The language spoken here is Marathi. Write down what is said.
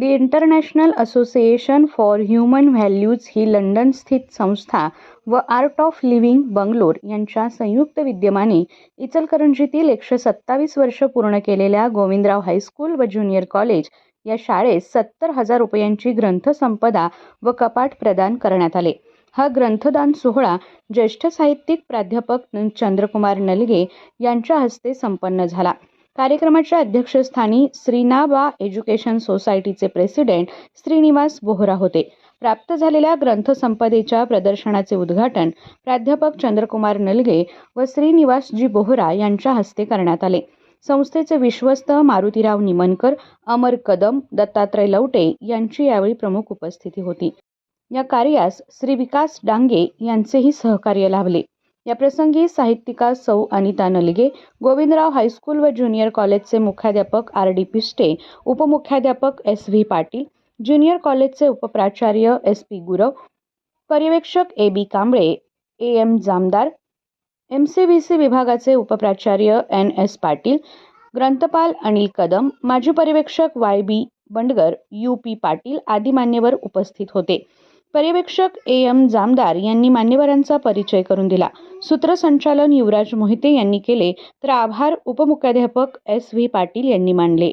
The international association for human values he London स्थित संस्था व आर्ट ऑफ लिव्हिंग बंगलोर यांच्या संयुक्त विद्यमाने इचलकरंजीतील एकशे सत्तावीस वर्ष पूर्ण केलेल्या गोविंदराव हायस्कूल व ज्युनियर कॉलेज या शाळेस सत्तर हजार रुपयांची ग्रंथसंपदा व कपाट प्रदान करण्यात आले. हा ग्रंथदान सोहळा ज्येष्ठ साहित्यिक प्राध्यापक चंद्रकुमार नलगे यांच्या हस्ते संपन्न झाला. कार्यक्रमाच्या अध्यक्षस्थानी श्रीनाबा एज्युकेशन सोसायटीचे प्रेसिडेंट श्रीनिवास बोहरा होते. प्राप्त झालेल्या ग्रंथसंपदेच्या प्रदर्शनाचे उद्घाटन प्राध्यापक चंद्रकुमार नलगे व श्रीनिवासजी बोहरा यांच्या हस्ते करण्यात आले. संस्थेचे विश्वस्त मारुतीराव निमनकर अमर कदम दत्तात्रय लवटे यांची यावेळी प्रमुख उपस्थिती होती. या कार्यास श्री विकास डांगे यांचेही सहकार्य लाभले. याप्रसंगी साहित्यिका सौ अनिता नलगे गोविंदराव हायस्कूल व ज्युनियर कॉलेजचे मुख्याध्यापक आर डी पिस्टे उपमुख्याध्यापक एस व्ही पाटील ज्युनियर कॉलेजचे उपप्राचार्य एस पी गुरव पर्यवेक्षक A B Kamble A M Jamdar M C B C विभागाचे उपप्राचार्य एन एस पाटील ग्रंथपाल अनिल कदम माजी पर्यवेक्षक Y B Bandgar U P Patil आदी मान्यवर उपस्थित होते. पर्यवेक्षक ए एम जामदार यांनी मान्यवरांचा परिचय करून दिला. सूत्रसंचालन युवराज मोहिते यांनी केले तर आभार उपमुख्याध्यापक एस व्ही पाटील यांनी मानले.